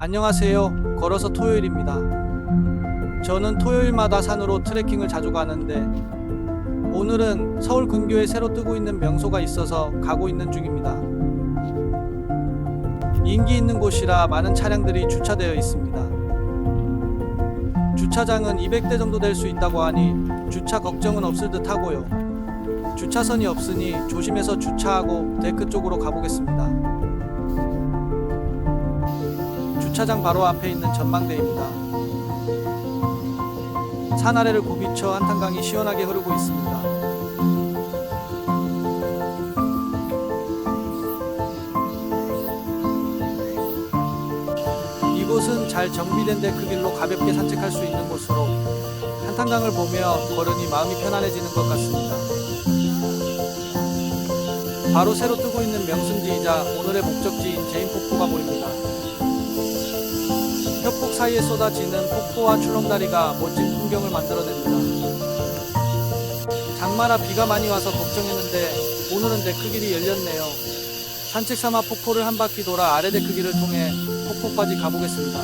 안녕하세요. 걸어서 토요일입니다. 저는 토요일마다 산으로 트레킹을 자주 가는데 오늘은 서울 근교에 새로 뜨고 있는 명소가 있어서 가고 있는 중입니다. 인기 있는 곳이라 많은 차량들이 주차되어 있습니다. 주차장은 200대 정도 될 수 있다고 하니 주차 걱정은 없을 듯 하고요. 주차선이 없으니 조심해서 주차하고 데크 쪽으로 가보겠습니다. 주차장 바로 앞에 있는 전망대입니다. 산 아래를 굽이쳐 한탄강이 시원하게 흐르고 있습니다. 이곳은 잘 정비된 데크 길로 가볍게 산책할 수 있는 곳으로 한탄강을 보며 걸으니 마음이 편안해지는 것 같습니다. 바로 새로 뜨고 있는 명승지이자 오늘의 목적지인 제인폭포가 보입니다. 협곡 사이에 쏟아지는 폭포와 출렁다리가 멋진 풍경을 만들어냅니다. 장마라 비가 많이 와서 걱정했는데 오늘은 데크 길이 열렸네요. 산책 삼아 폭포를 한 바퀴 돌아 아래 데크 길을 통해 폭포까지 가보겠습니다.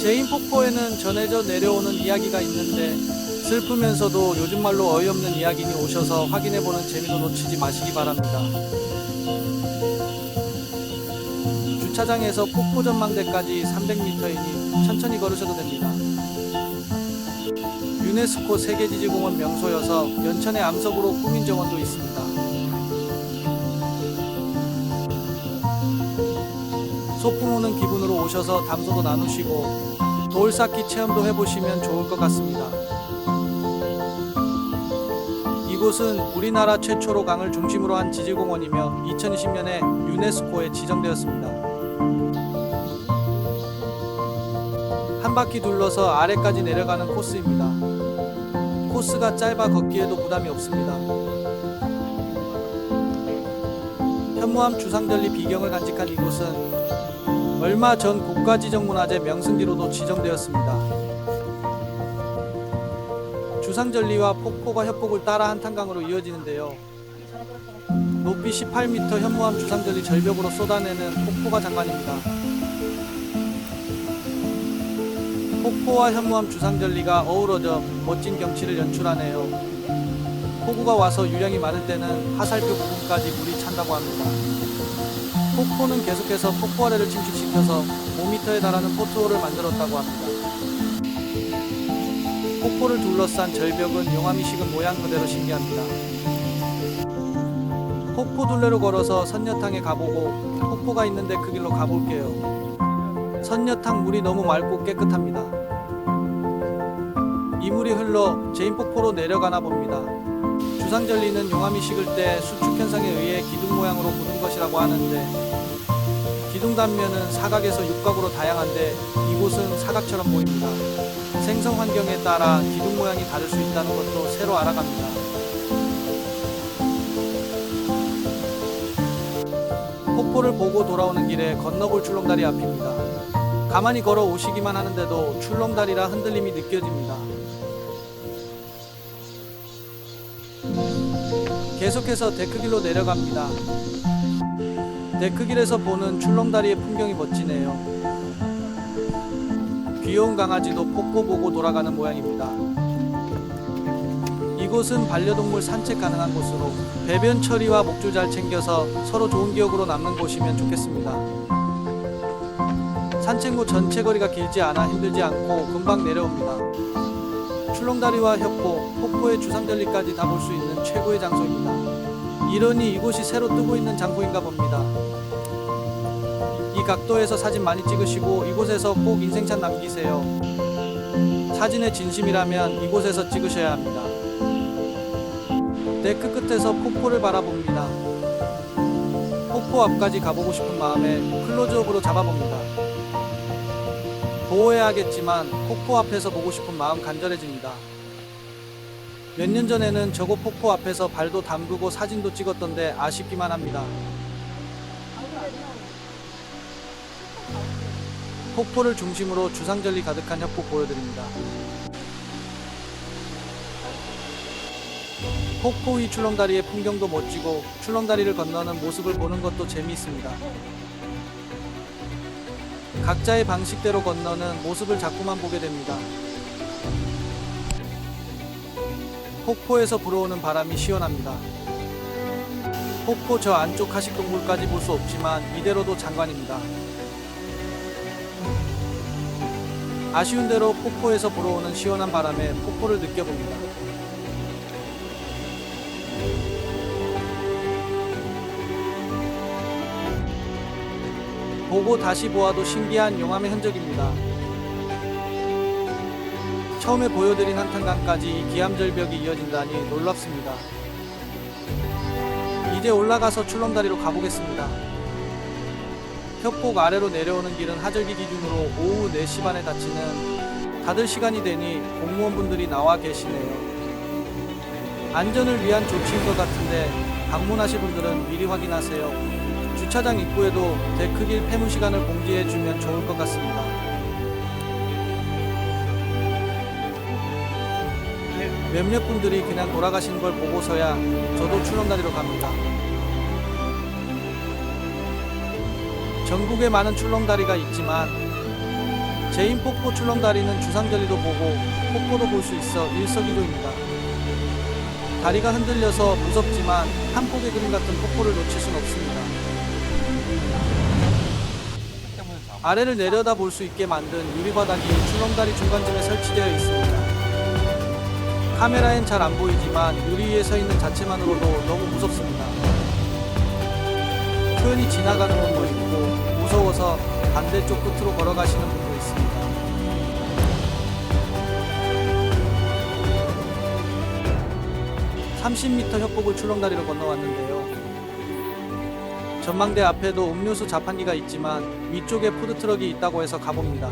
제인 폭포에는 전해져 내려오는 이야기가 있는데 슬프면서도 요즘 말로 어이없는 이야기니 오셔서 확인해보는 재미도 놓치지 마시기 바랍니다. 주차장에서 폭포 전망대까지 300m이니 천천히 걸으셔도 됩니다. 유네스코 세계지질공원 명소여서 연천의 암석으로 꾸민 정원도 있습니다. 소풍 오는 기분으로 오셔서 담소도 나누시고 돌 쌓기 체험도 해보시면 좋을 것 같습니다. 이곳은 우리나라 최초로 강을 중심으로 한 지질공원이며 2020년에 유네스코에 지정되었습니다. 한 바퀴 둘러서 아래까지 내려가는 코스입니다. 코스가 짧아 걷기에도 부담이 없습니다. 현무암 주상절리 비경을 간직한 이곳은 얼마 전 국가지정문화재 명승지로도 지정되었습니다. 주상절리와 폭포가 협곡을 따라 한탄강으로 이어지는데요. 높이 18m 현무암 주상절리 절벽으로 쏟아내는 폭포가 장관입니다. 폭포와 현무암 주상절리가 어우러져 멋진 경치를 연출하네요. 폭우가 와서 유량이 많을 때는 하살표 부분까지 물이 찬다고 합니다. 폭포는 계속해서 폭포 아래를 침식시켜서 5m에 달하는 포트홀을 만들었다고 합니다. 폭포를 둘러싼 절벽은 용암이 식은 모양 그대로 신기합니다. 폭포 둘레로 걸어서 선녀탕에 가보고 폭포가 있는데 그 길로 가볼게요. 선녀탕 물이 너무 맑고 깨끗합니다. 이 물이 흘러 제인폭포로 내려가나 봅니다. 주상절리는 용암이 식을 때 수축 현상에 의해 기둥 모양으로 굳은 것이라고 하는데 기둥 단면은 사각에서 육각으로 다양한데 이곳은 사각처럼 보입니다. 생성 환경에 따라 기둥 모양이 다를 수 있다는 것도 새로 알아갑니다. 폭포를 보고 돌아오는 길에 건너볼 출렁다리 앞입니다. 가만히 걸어 오시기만 하는데도 출렁다리라 흔들림이 느껴집니다. 계속해서 데크길로 내려갑니다. 데크길에서 보는 출렁다리의 풍경이 멋지네요. 귀여운 강아지도 폭포 보고 돌아가는 모양입니다. 이곳은 반려동물 산책 가능한 곳으로 배변 처리와 목줄 잘 챙겨서 서로 좋은 기억으로 남는 곳이면 좋겠습니다. 산책로 전체 거리가 길지 않아 힘들지 않고 금방 내려옵니다. 출렁다리와 협곡, 폭포의 주상절리까지 다 볼 수 있는 최고의 장소입니다. 이러니 이곳이 새로 뜨고 있는 장소인가 봅니다. 이 각도에서 사진 많이 찍으시고 이곳에서 꼭 인생샷 남기세요. 사진의 진심이라면 이곳에서 찍으셔야 합니다. 데크 끝에서 폭포를 바라봅니다. 폭포 앞까지 가보고 싶은 마음에 클로즈업으로 잡아봅니다. 보호해야겠지만 폭포 앞에서 보고 싶은 마음 간절해집니다. 몇 년 전에는 저곳 폭포 앞에서 발도 담그고 사진도 찍었던데 아쉽기만 합니다. 폭포를 중심으로 주상절리 가득한 협곡 보여드립니다. 폭포 위 출렁다리의 풍경도 멋지고 출렁다리를 건너는 모습을 보는 것도 재미있습니다. 각자의 방식대로 건너는 모습을 자꾸만 보게 됩니다. 폭포에서 불어오는 바람이 시원합니다. 폭포 저 안쪽 하식 동굴까지 볼 수 없지만 이대로도 장관입니다. 아쉬운 대로 폭포에서 불어오는 시원한 바람에 폭포를 느껴봅니다. 보고 다시 보아도 신기한 용암의 흔적입니다. 처음에 보여드린 한탄강까지 이 기암절벽이 이어진다니 놀랍습니다. 이제 올라가서 출렁다리로 가보겠습니다. 협곡 아래로 내려오는 길은 하절기 기준으로 오후 4시 반에 닫히는 다들 시간이 되니 공무원분들이 나와 계시네요. 안전을 위한 조치인 것 같은데 방문하실 분들은 미리 확인하세요. 주차장 입구에도 데크길 폐문 시간을 공지해 주면 좋을 것 같습니다. 몇몇 분들이 그냥 돌아가시는 걸 보고서야 저도 출렁다리로 갑니다. 전국에 많은 출렁다리가 있지만 제인 폭포 출렁다리는 주상절리도 보고 폭포도 볼 수 있어 일석이조입니다. 다리가 흔들려서 무섭지만 한 폭의 그림 같은 폭포를 놓칠 순 없습니다. 아래를 내려다 볼 수 있게 만든 유리바닥이 출렁다리 중간쯤에 설치되어 있습니다. 카메라엔 잘 안 보이지만 유리 위에 서 있는 자체만으로도 너무 무섭습니다. 표현이 지나가는 분도 있고 무서워서 반대쪽 끝으로 걸어가시는 분도 있습니다. (30m) 협곡을 출렁다리로 건너왔는데요. 전망대 앞에도 음료수 자판기가 있지만 위쪽에 푸드트럭이 있다고 해서 가봅니다.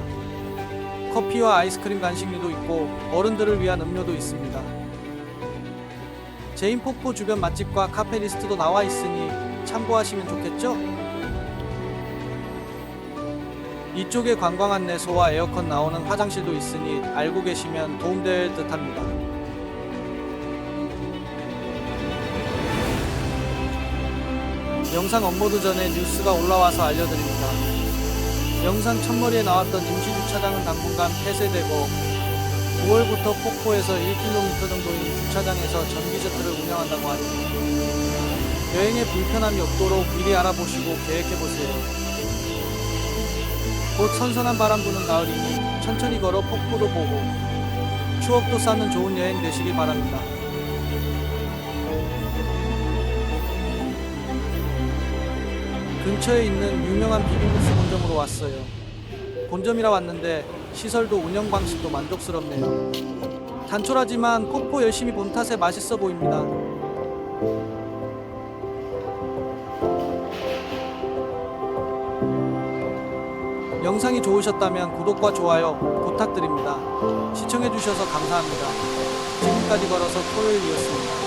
커피와 아이스크림 간식류도 있고 어른들을 위한 음료도 있습니다. 제인 폭포 주변 맛집과 카페 리스트도 나와 있으니 참고하시면 좋겠죠? 이쪽에 관광 안내소와 에어컨 나오는 화장실도 있으니 알고 계시면 도움될 듯 합니다. 영상 업로드 전에 뉴스가 올라와서 알려드립니다. 영상 첫머리에 나왔던 임시주차장은 당분간 폐쇄되고 9월부터 폭포에서 1km 정도인 주차장에서 전기제트를 운영한다고 하니 여행에 불편함이 없도록 미리 알아보시고 계획해보세요. 곧 선선한 바람 부는 가을이니 천천히 걸어 폭포도 보고 추억도 쌓는 좋은 여행 되시길 바랍니다. 근처에 있는 유명한 비빔국수 본점으로 왔어요. 본점이라 왔는데 시설도 운영 방식도 만족스럽네요. 단촐하지만 폭포 열심히 본 탓에 맛있어 보입니다. 영상이 좋으셨다면 구독과 좋아요 부탁드립니다. 시청해주셔서 감사합니다. 지금까지 걸어서 토요일이었습니다.